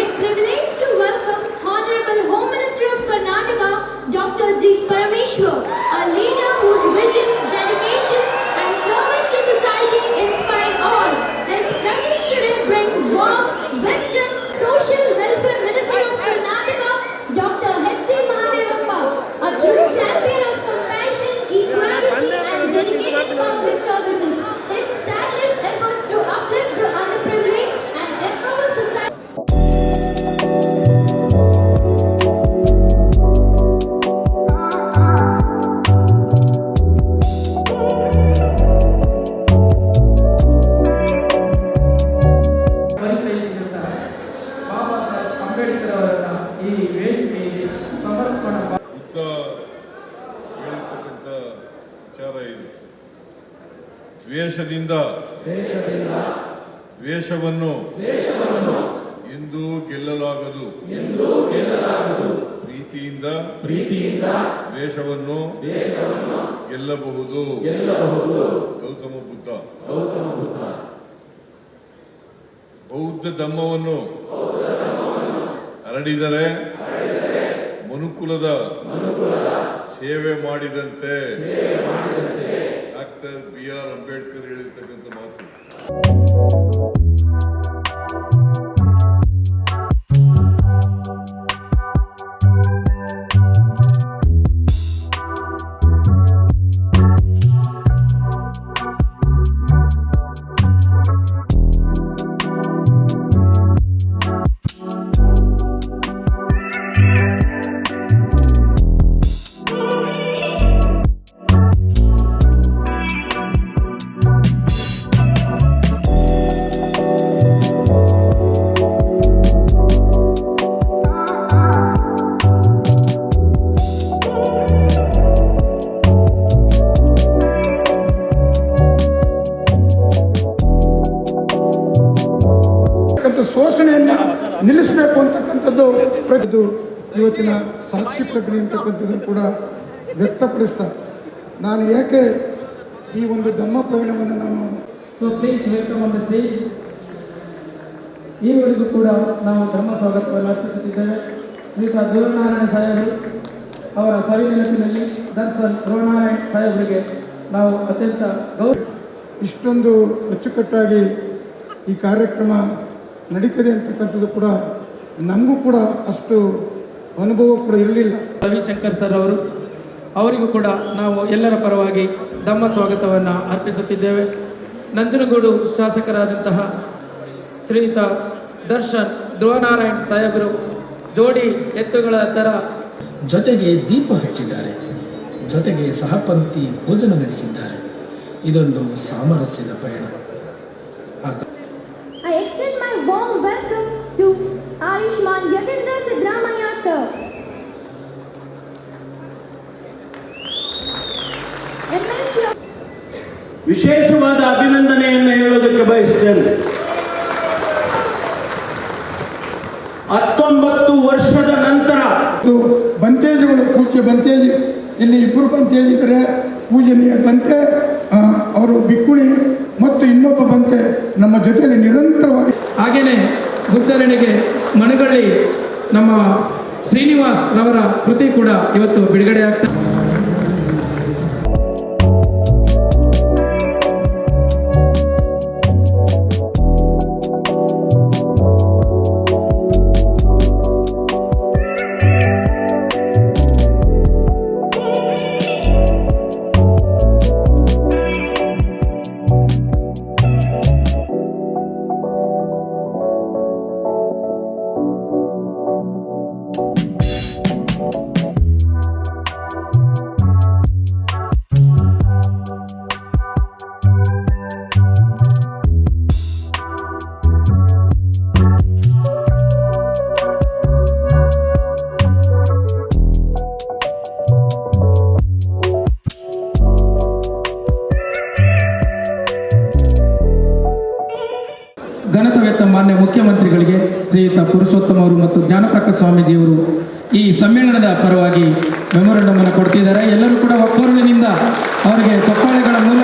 great privilege to welcome Honorable Home Minister of Karnataka, Dr. G. Parameshwar, a leader whose vision, dedication, and service to society inspire all. His presence today brings warmth, wisdom, social welfare Minister of Karnataka, Dr. H.C. Mahadevappa, a true champion of compassion, equality, and dedicated public services. ವಿಚಾರ ಇದು. ದ್ವೇಷದಿಂದ ದೇಶದಿಂದ ದ್ವೇಷವನ್ನು ದೇಶವನ್ನು ಎಂದೂ ಗೆಲ್ಲಲಾಗದು. ಎಂದೂ ಗೆಲ್ಲಲಾಗದು. ಪ್ರೀತಿಯಿಂದ ಪ್ರೀತಿಯಿಂದ ದ್ವೇಷವನ್ನು ದೇಶವನ್ನು ಗೆಲ್ಲಬಹುದು. ಗೆಲ್ಲಬಹುದು. ಗೌತಮ ಬುದ್ಧ. ಗೌತಮ ಬುದ್ಧ. ಬೌದ್ಧ ಧಮ್ಮವನ್ನು ಹರಡಿದರೆ ಮನುಕುಲದ ಸೇವೆ ಮಾಡಿದಂತೆ ಡಾಕ್ಟರ್ ಬಿ ಆರ್ ಅಂಬೇಡ್ಕರ್ ಹೇಳಿರ್ತಕ್ಕಂಥ ಮಾತು. ನಿಲ್ಲಿಸಬೇಕು ಅಂತಕ್ಕಂಥದ್ದು ಪ್ರತಿದು ಇವತ್ತಿನ ಸಾಕ್ಷಿ ಪ್ರಕ್ರಿಯೆ ಅಂತಕ್ಕಂಥದ್ದನ್ನು ಕೂಡ ವ್ಯಕ್ತಪಡಿಸ್ತಾ ನಾನು ಯಾಕೆ ಈ ಒಂದು ಧಮ್ಮ ಪ್ರವೀಣವನ್ನು ನಾನು so please welcome on the stage ಈವರೆಗೂ ಕೂಡ ನಾವು ಧರ್ಮ ಸ್ವಾಗತವನ್ನು ಅರ್ಪಿಸುತ್ತಿದ್ದೇವೆ. ಶ್ರೀಯುತ ಧ್ರುವನಾರಾಯಣ ಸಾಹೇಬರು ಅವರ ಸವಿ ನೆನಪಿನಲ್ಲಿ ದರ್ಶನ್ ಧ್ರುವನಾರಾಯಣ ಸಾಹೇಬರಿಗೆ ನಾವು ಅತ್ಯಂತ ಗೌರವ ಇಷ್ಟೊಂದು ಅಚ್ಚುಕಟ್ಟಾಗಿ ಈ ಕಾರ್ಯಕ್ರಮ ನಡೀತದೆ ಅಂತಕ್ಕಂಥದ್ದು ಕೂಡ ನಮಗೂ ಕೂಡ ಅಷ್ಟು ಅನುಭವ ಕೂಡ ಇರಲಿಲ್ಲ. ರವಿಶಂಕರ್ ಸರ್ ಅವರು ಅವರಿಗೂ ಕೂಡ ನಾವು ಎಲ್ಲರ ಪರವಾಗಿ ಧಮ್ಮ ಸ್ವಾಗತವನ್ನು ಅರ್ಪಿಸುತ್ತಿದ್ದೇವೆ. ನಂಜನಗೂಡು ಶಾಸಕರಾದಂತಹ ಶ್ರೀಯುತ ದರ್ಶನ್ ಧ್ರುವನಾರಾಯಣ್ ಸಾಹೇಬರು ಜೋಡಿ ಎತ್ತುಗಳ ತರ ಜೊತೆಗೆ ದೀಪ ಹಚ್ಚಿದ್ದಾರೆ. ಜೊತೆಗೆ ಸಹಪಂಕ್ತಿ ಭೋಜನ ನಡೆಸಿದ್ದಾರೆ. ಇದೊಂದು ಸಾಮರಸ್ಯದ ಪಯಣ. ಅರ್ಥ warm welcome to Ayushman Yagendra Sidramaya sir. ವಿಶೇಷವಾದ ಅಭಿನಂದನೆಯನ್ನು ಹೇಳೋದಕ್ಕೆ ಬಯಸ್ತೇನೆ ಹತ್ತೊಂಬತ್ತು ವರ್ಷದ ನಂತರ ಬಂತೇಜಿಗಳು ಪೂಜ್ಯ ಬಂತೇಜಿ ಇಲ್ಲಿ ಇಬ್ಬರು ಬಂತೇಜಿ ಇದ್ದಾರೆ ಪೂಜನೀಯ ಬಂತೆ ಆ, ಅವರು ಬಿಕ್ಕುಣಿ ಮತ್ತು ಇನ್ನೊಬ್ಬ ಬಂತೆ ನಮ್ಮ ಜೊತೆಯಲ್ಲಿ ನಿರಂತರವಾಗಿ ಹಾಗೆಯೇ ಗುಪ್ತರಣಿಗೆ ಮನಗಳ್ಳಿ ನಮ್ಮ ಶ್ರೀನಿವಾಸ್ ರವರ ಕೃತಿ ಕೂಡ ಇವತ್ತು ಬಿಡುಗಡೆ ಆಗ್ತದೆ ಮಾನ್ಯ ಮುಖ್ಯಮಂತ್ರಿಗಳಿಗೆ ಶ್ರೀಯುತ ಪುರುಷೋತ್ತಮ ಅವರು ಮತ್ತು ಜ್ಞಾನಪ್ರಕಾಶ್ ಸ್ವಾಮೀಜಿಯವರು ಈ ಸಮ್ಮೇಳನದ ಪರವಾಗಿ ಮೆಮೊರಂಡಮ್ ಅನ್ನು ಕೊಡ್ತಿದ್ದಾರೆ. ಎಲ್ಲರೂ ಕೂಡ ಒಕ್ಕೊರಳಿನಿಂದ ಅವರಿಗೆ ಚಪ್ಪಾಳೆಗಳ ಮೂಲಕ